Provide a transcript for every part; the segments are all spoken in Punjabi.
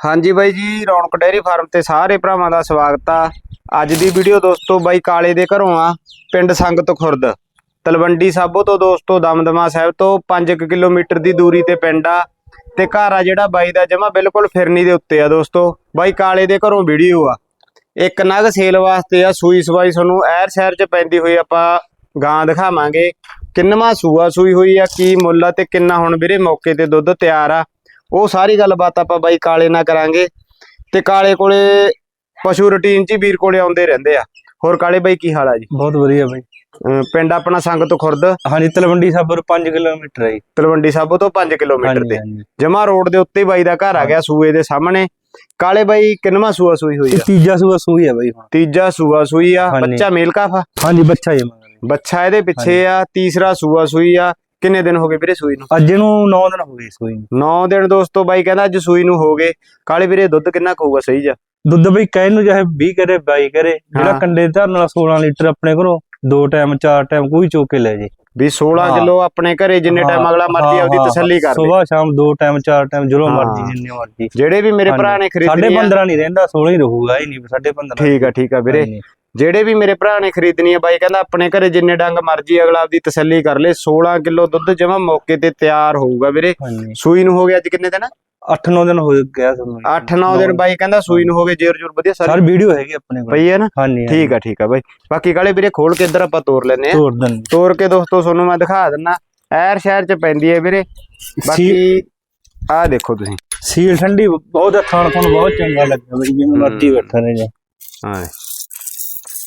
ਹਾਂਜੀ ਬਾਈ ਜੀ, ਰੌਣਕ ਡੇਅਰੀ ਫਾਰਮ ਤੇ ਸਾਰੇ ਭਰਾਵਾਂ ਦਾ ਸਵਾਗਤ ਆ। ਅੱਜ ਦੀ ਵੀਡੀਓ ਦੋਸਤੋ ਬਾਈ ਕਾਲੇ ਦੇ ਘਰੋਂ ਆ, ਪਿੰਡ ਸੰਗਤ ਖੁਰਦ। ਤਲਵੰਡੀ ਸਾਬੋ ਤੋਂ ਦੋਸਤੋ ਦਮਦਮਾ ਸਾਹਿਬ ਤੋਂ 5 ਕਿਲੋਮੀਟਰ ਦੀ ਦੂਰੀ ਤੇ ਪਿੰਡ ਆ। ਤੇ ਘਰ ਆ ਜਿਹੜਾ ਬਾਈ ਦਾ ਜਮਾ ਬਿਲਕੁਲ ਫਿਰਨੀ ਦੇ ਉੱਤੇ ਆ ਦੋਸਤੋ। ਬਾਈ ਕਾਲੇ ਦੇ ਘਰੋਂ ਵੀਡੀਓ ਆ। ਇੱਕ ਨਗ ਸੇਲ ਵਾਸਤੇ ਆ, ਸੂਈ ਸਵਾਈ ਤੁਹਾਨੂੰ ਐਰ ਸ਼ਹਿਰ ਚ ਪੈਂਦੀ ਹੋਈ ਆਪਾਂ ਗਾਂ ਦਿਖਾਵਾਂਗੇ। ਕਿੰਨਵਾਂ ਸੂਆ ਸੂਈ ਹੋਈ ਆ, ਕੀ ਮੁੱਲ ਆ ਤੇ ਕਿੰਨਾ ਹੁਣ ਵੀਰੇ ਮੌਕੇ ਤੇ ਦੁੱਧ ਤਿਆਰ ਆ। ਉਹ ਸਾਰੀ ਗੱਲਬਾਤ ਆਪਾਂ ਬਾਈ ਕਾਲੇ ਨਾਲ ਕਰਾਂਗੇ। ਤੇ ਕਾਲੇ ਕੋਲੇ ਪਸ਼ੂ ਰੂਟੀਨ ਚ ਹੀ ਵੀਰ ਕੋਲੇ ਆਉਂਦੇ ਰਹਿੰਦੇ ਆ। ਹੋਰ ਕਾਲੇ ਬਾਈ ਕੀ ਹਾਲ ਆ ਜੀ? ਬਹੁਤ ਵਧੀਆ ਬਾਈ। ਪਿੰਡ ਆਪਣਾ ਸੰਗਤ ਖੁਰਦ? ਹਾਂਜੀ ਤਲਵੰਡੀ ਸਾਬਰ 5 ਕਿਲੋਮੀਟਰ ਹੈ ਤਲਵੰਡੀ ਸਾਬੋ ਤੋਂ 5 ਕਿਲੋਮੀਟਰ ਤੇ। ਜਮਾ ਰੋਡ ਦੇ ਉੱਤੇ ਬਾਈ ਦਾ ਘਰ ਆ ਗਿਆ ਸੂਏ ਦੇ ਸਾਹਮਣੇ। ਕਾਲੇ ਬਾਈ ਕਿੰਨਵਾਂ ਸੂਆ ਸੂਈ ਹੋਈ ਆ? ਤੀਜਾ ਸੂਆ ਸੂਈ ਹੈ ਬਾਈ ਹੁਣ। ਤੀਜਾ ਸੂਆ ਸੂਈ ਆ। ਬੱਚਾ ਮੇਲ ਕਾਫਾ ਹਾਂਜੀ ਬੱਚਾ ਹੀ। ਬੱਚਾ ਇਹਦੇ ਪਿੱਛੇ ਆ ਤੀਸਰਾ ਸੂਆ ਸੂਈ ਆ। ਕਿੰਨੇ ਦਿਨ ਹੋ ਗਏ ਵੀਰੇ ਸੂਈ ਨੂੰ? ਅੱਜ ਨੂੰ 9 ਦਿਨ ਹੋ ਗਏ ਸੂਈ ਨੂੰ। 9 ਦਿਨ ਦੋਸਤੋ ਬਾਈ ਕਹਿੰਦਾ ਅੱਜ ਸੂਈ ਨੂੰ ਹੋ ਗਏ। ਕਾਲੇ ਵੀਰੇ ਦੁੱਧ ਕਿੰਨਾ ਕਹੂਗਾ ਸਹੀ ਜਾ ਦੁੱਧ ਬਈ ਕਹਿਣ ਨੂੰ ਚਾਹੇ 20 ਕਰੇ 22 ਕਰੇ। ਜਿਹੜਾ। ਕੰਡੇ ਧਰਨ ਵਾਲਾ 16 ਲੀਟਰ ਆਪਣੇ ਘਰੋਂ ਦੋ ਟਾਈਮ ਚਾਰ ਟਾਈਮ ਕੋਈ ਚੋਕ ਕੇ ਲੈ ਜੇ। ਵੀ 16 ਹਾਂ। ਕਿਲੋ ਆਪਣੇ ਘਰੇ ਜਿੰਨੇ ਟਾਈਮ ਅਗਲਾ ਮਰਜ਼ੀ ਆਪਦੀ ਤਸੱਲੀ ਕਰ ਸਵੇਰ ਸ਼ਾਮ ਦੋ ਟਾਈਮ ਚਾਰ ਟਾਈਮ ਜਦੋਂ। ਮਰਜ਼ੀ ਜਿੰਨੇ ਮਰਜ਼ੀ। ਜਿਹੜੇ ਵੀ ਮੇਰੇ। ਭਰਾ ਨੇ ਸਾਡੇ ਖਰੀਦਣੀ ਆ। 15 ਨਹੀਂ ਰਹਿੰਦਾ 16 ਹੀ ਰਹੂਗਾ ਹੀ ਨਹੀਂ ਸਾਡੇ 15 ਠੀਕ ਆ ਠੀਕ ਆ ਵੀਰੇ। ਜਿਹੜੇ ਵੀ ਮੇਰੇ ਭਰਾ ਨੇ ਖਰੀਦਣੀ ਆ ਬਾਈ ਕਹਿੰਦਾ ਆਪਣੇ ਘਰੇ ਜਿੰਨੇ ਡੰਗ ਮਰਜ਼ੀ ਅਗਲਾ ਆਪਦੀ ਤਸੱਲੀ ਕਰ ਲੇ 16 ਕਿਲੋ ਦੁੱਧ ਜਮਾ ਮੌਕੇ ਤੇ ਤਿਆਰ ਹੋਊਗਾ ਵੀਰੇ। ਸੂਈ ਨੂੰ ਹੋ ਗਿਆ ਅੱਜ ਕਿੰਨੇ ਦਿਨ? 8-9 ਦਿਨ ਹੋ ਗਿਆ ਤੁਹਾਨੂੰ। 8-9 ਦਿਨ ਬਾਈ ਕਹਿੰਦਾ ਸੂਈ ਨੂੰ ਹੋ ਗਏ ਜੇਰ ਜੁਰ ਵਧੀਆ ਸਰ। ਸਾਰੀ ਵੀਡੀਓ ਹੈਗੀ ਆਪਣੇ ਕੋਲ। ਪਈ ਹੈ ਨਾ? ਠੀਕ ਆ ਠੀਕ ਆ ਬਾਈ। ਬਾਕੀ ਕਾਲੇ ਵੀਰੇ ਖੋਲ ਕੇ ਇੱਧਰ ਆਪਾਂ ਤੋੜ ਲੈਨੇ ਆ ਤੋੜ ਦਿੰਦੇ। ਤੋੜ ਕੇ ਦੋਸਤੋ ਤੁਹਾਨੂੰ ਮੈਂ ਦਿਖਾ ਦਿੰਨਾ ਐਰ ਸ਼ਹਿਰ ਚ ਪੈਂਦੀ ਹੈ ਵੀਰੇ। ਬਾਕੀ ਆਹ ਦੇਖੋ ਤੁਸੀਂ। ਸੀਲ ਠੰਡੀ ਬਹੁਤ ਖਾਣ ਤੁਹਾਨੂੰ ਬਹੁਤ ਚੰਗਾ ਲੱਗਿਆ ਬਈ ਜਿਵੇਂ ਮਰਜ਼ੀ ਬੈਠਾ ਰਹੇ ਜੀ। ਹਾਂ।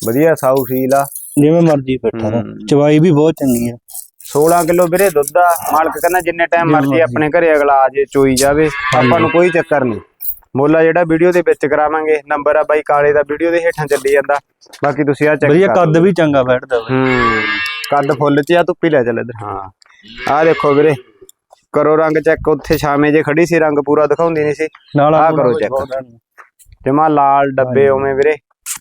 ਵਧੀਆ ਸਾਊ ਫੀਲ ਆ। ਜਿਵੇਂ ਮਰਜ਼ੀ ਬੈਠਾ ਰਹੇ। ਚਵਾਈ ਵੀ ਬਹੁਤ ਚੰਗੀ ਹੈ 16 ਕਿਲੋ ਵੀਰੇ ਦੁੱਧ ਆ। ਮਾਲਕ ਕਹਿੰਦਾ ਜਿੰਨੇ ਟਾਈਮ ਮਰਜ਼ੀ। ਆਪਣੇ ਘਰੇ ਅਗਲਾ ਆ ਜੇ ਚੋਈ ਜਾਵੇ। ਆਪਾਂ ਨੂੰ ਕੋਈ ਚੱਕਰ ਨਹੀਂ। ਮੁੱਲ ਆ ਜਿਹੜਾ ਵੀਡੀਓ ਦੇ ਵਿੱਚ ਕਰਾਵਾਂਗੇ। ਨੰਬਰ ਆ ਬਾਈ ਕਾਲੇ ਦਾ ਵੀਡੀਓ ਦੇ ਹੇਠਾਂ ਚੱਲੀ ਜਾਂਦਾ। ਬਾਕੀ ਤੁਸੀਂ ਆ ਚੈੱਕ ਵਧੀਆ ਕੱਦ ਵੀ ਚੰਗਾ ਬੈਠਦਾ ਹੂੰ ਕੱਦ ਫੁੱਲ ਚ ਆ ਧੁੱਪੀ ਲੈ ਚੱਲ ਇੱਧਰ। ਹਾਂ। ਆਹ ਦੇਖੋ ਵੀਰੇ ਕਰੋ ਰੰਗ ਚੈੱਕ ਉੱਥੇ ਛਾਵੇਂ ਜੇ ਖੜੀ ਸੀ ਰੰਗ ਪੂਰਾ ਦਿਖਾਉਂਦੀ ਨਹੀਂ ਸੀ। ਆਹ ਕਰੋ check। ਜਮਾ ਲਾਲ ਡੱਬੇ। ਉਵੇਂ ਵੀਰੇ।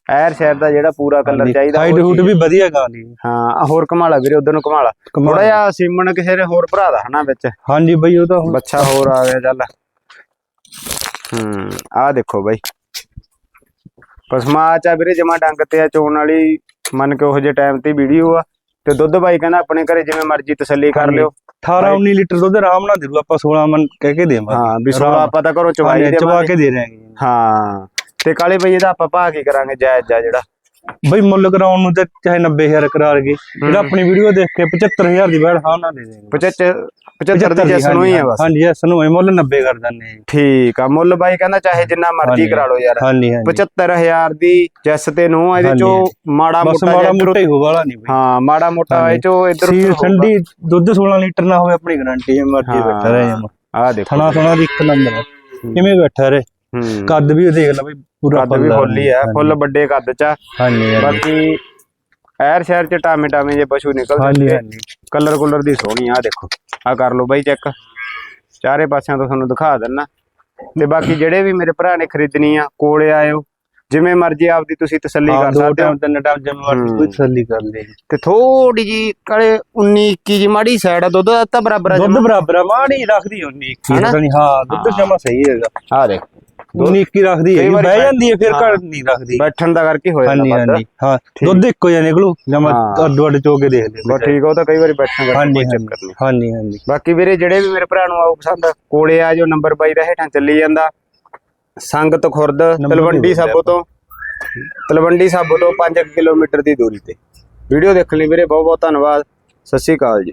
ਐਰ ਸ਼ਹਿਰ ਦਾ ਜਿਹੜਾ ਪੂਰਾ ਕਲਰ ਚਾਹੀਦਾ ਹਾਈਟ ਹੂਟ ਵੀ ਵਧੀਆ ਗਾ। ਲਈ ਹਾਂ ਹੋਰ ਕਮਾਲਾ ਵੀਰੇ ਉਧਰ ਨੂੰ ਕਮਾਲਾ ਥੋੜਾ ਜਿਹਾ ਸੀਮਣ ਕਿਸੇ ਨੇ ਹੋਰ ਭਰਾ ਦਾ ਹਨਾ ਵਿੱਚ। ਹਾਂਜੀ ਬਈ ਉਹ ਤਾਂ ਹੁਣ ਬੱਚਾ ਹੋਰ ਆ ਗਿਆ ਚੱਲ। ਹੂੰ ਆਹ ਦੇਖੋ ਬਾਈ। ਪਸਮਾ ਚਾ ਵੀਰੇ ਜਮਾ ਡੰਗ ਤੇ ਆ ਚੋਣ ਵਾਲੀ। ਮੰਨ ਕੇ ਉਹ ਜੇ ਟਾਈਮ ਤੇ ਵੀਡੀਓ ਆ। ਤੇ ਦੁੱਧ ਬਾਈ ਕਹਿੰਦਾ ਆਪਣੇ ਘਰੇ ਜਿਵੇਂ ਮਰਜ਼ੀ ਤਸੱਲੀ ਕਰ। ਲਿਓ। 18 19 ਲੀਟਰ ਦੁੱਧ ਆਰਾਮ ਨਾਲ ਦੇ ਦੂ ਆਪਾਂ 16 ਮਨ ਕਹਿ ਕੇ ਦੇਵਾਂਗੇ ਹਾਂ ਵੀ ਸੋਲਾ ਆਪਾਂ ਤਾਂ ਘਰੋਂ ਚਵਾਈ ਹਾਂਜੀ, ਚਵਾ ਕੇ ਦੇ ਰਹੇ ਹਾਂ ਹਾਂ। ਤੇ ਕਾਲੇ ਬਈ ਇਹਦਾ ਆਪਾਂ ਭਾਅ ਕੀ ਕਰਾਂਗੇ ਜਾਇਜ਼ ਜਾ ਜਿਹੜਾ। ਬਈ ਮੁੱਲ ਕਰਾਉਣ ਨੂੰ ਤੇ ਚਾਹੇ 90000 ਕਰਾ ਲਗੇ ਜਿਹੜਾ ਆਪਣੀ ਵੀਡੀਓ ਦੇਖ ਕੇ 75000 ਦੀ ਬੈਠ ਹਾਂ ਨਾ ਦੇ ਦੇਗੇ 75 75 ਦੀ ਜੈਸ ਨੂੰ ਹੀ ਆ ਬਸ। ਹਾਂਜੀ ਜੈਸ ਨੂੰ ਹੀ ਮੁੱਲ 90 ਕਰ ਹਾਂ ਠੀਕ ਆ ਮੁੱਲ ਬਾਈ ਕਹਿੰਦਾ ਚਾਹੇ ਜਿੰਨਾ ਮਰਜ਼ੀ। ਕਰਾ ਲਓ ਯਾਰ। ਹਾਂਜੀ ਹਾਂਜੀ। 75000 ਦੀ ਜੈਸ ਤੇ ਨੂੰ ਇਹਦੇ। ਚੋਂ ਮਾੜਾ ਮੋਟਾ ਮਾੜਾ ਮੋਟਾ ਹੀ ਹੋ ਵਾਲਾ ਨਹੀਂ ਬਈ। ਹਾਂ ਮਾੜਾ ਮੋਟਾ। ਇਹ ਚੋਂ ਇਧਰ ਠੰਡੀ ਦੁੱਧ 16 ਲੀਟਰ ਨਾ ਹੋਵੇ ਆਪਣੀ ਗਾਰੰਟੀ ਹੈ ਮਰਜ਼ੀ ਬੈਠਾ ਰਹੇ ਜਮਾ ਆ ਦੇਖੋ ਥਣਾ ਥਣਾ ਦੀ ਇੱਕ ਨੰਬਰ। ਕਿਵੇਂ ਬੈਠਾ ਰੇ ਹੂੰ ਕੱਦ ਵੀ ਦੇਖ ਲੈ ਬਈ ਪੂਰਾ ਕੱਦ ਵੀ ਫੁੱਲ ਆ। ਫੁੱਲ ਵੱਡੇ ਕੱਦ ਚ ਆ। ਹਾਂਜੀ ਬਾਕੀ ਐਰ ਸ਼ਹਿਰ ਚ ਟਾਮੇ ਟਾਮੇ ਜੇ ਪਸ਼ੂ ਨਿਕਲ ਹਾਂਜੀ ਹਾਂਜੀ। ਕਲਰ ਕੁਲਰ ਦੀ ਸੋਹਣੀ ਆ ਦੇਖੋ। ਆ ਕਰ ਲਓ ਬਾਈ ਚੈੱਕ। ਚਾਰੇ ਪਾਸਿਆਂ ਤੋਂ ਤੁਹਾਨੂੰ ਦਿਖਾ ਦਿੰਨਾ। ਤੇ ਬਾਕੀ ਜਿਹੜੇ ਵੀ ਮੇਰੇ ਭਰਾ ਨੇ ਖਰੀਦਣੀ ਆ ਕੋਲੇ ਆਇਓ। ਜਿਵੇਂ ਮਰਜ਼ੀ ਆਪਦੀ ਤੁਸੀਂ ਤਸੱਲੀ ਕਰ ਸਕਦੇ ਹੋ। ਤਿੰਨ ਟਾਈਮ ਜਿਵੇਂ ਮਰਜ਼ੀ ਕੋਈ। ਤਸੱਲੀ ਕਰ ਲੈ ਤੇ ਥੋੜੀ ਜੀ ਕਲੇ 19 21 ਜੀ ਮਾੜੀ ਸਾਈਡ ਆ ਦੁੱਧ ਤਾਂ ਬਰਾਬਰ ਆ ਦੁੱਧ ਬਰਾਬਰ ਆ ਮਾੜੀ ਰੱਖਦੀ ਹੁੰਦੀ ਇੱਕ ਹਨਾ? ਨਹੀਂ ਹਾਂ ਦੁੱਧ ਜਮਾ ਸਹੀ ਹੈਗਾ। ਆ ਦੇਖ। ਉਨੀ ਇੱਕੀ ਰੱਖਦੀ ਕਈ ਹੈ ਬਹਿ ਜਾਂਦੀ ਹੈ ਫਿਰ ਹਾਂ। ਘਰ ਨਹੀਂ ਰੱਖਦੀ। ਬੈਠਣ ਦਾ ਕਰਕੇ ਹੋ ਹਾਂਜੀ ਜਾਂਦਾ ਹਾਂਜੀ ਹਾਂ ਠੀਕ। ਦੁੱਧ ਇੱਕੋ ਜਿਹਾ ਨਿਕਲੂ ਜਮਾ ਹਾਂ। ਅੱਡ ਅੱਡ ਚੋ ਕੇ ਦੇਖ ਲੈ ਬਸ ਠੀਕ ਉਹ ਤਾਂ ਕਈ ਵਾਰੀ ਬੈਠਣ ਦਾ ਹਾਂਜੀ ਕੋਈ ਹਾਂਜੀ ਚੱਕਰ ਨਹੀਂ। ਹਾਂਜੀ ਹਾਂਜੀ। ਬਾਕੀ ਵੀਰੇ ਜਿਹੜੇ ਵੀ ਮੇਰੇ ਭਰਾ ਨੂੰ ਆਉ ਪਸੰਦ ਕੋਲੇ ਆ ਜੋ ਨੰਬਰ ਬਾਈ ਦਾ ਹੇਠਾਂ ਚੱਲੀ ਜਾਂਦਾ। ਸੰਗਤ ਖੁਰਦ ਤਲਵੰਡੀ ਸਾਬੋ ਤੋਂ। ਤਲਵੰਡੀ ਸਾਬੋ ਤੋਂ 5 ਕਿਲੋਮੀਟਰ ਦੀ ਦੂਰੀ ਤੇ। ਵੀਡੀਓ ਦੇਖਣ ਲਈ ਵੀਰੇ ਬਹੁਤ ਬਹੁਤ ਧੰਨਵਾਦ। ਸਤਿ ਸ਼੍ਰੀ ਅਕਾਲ ਜੀ।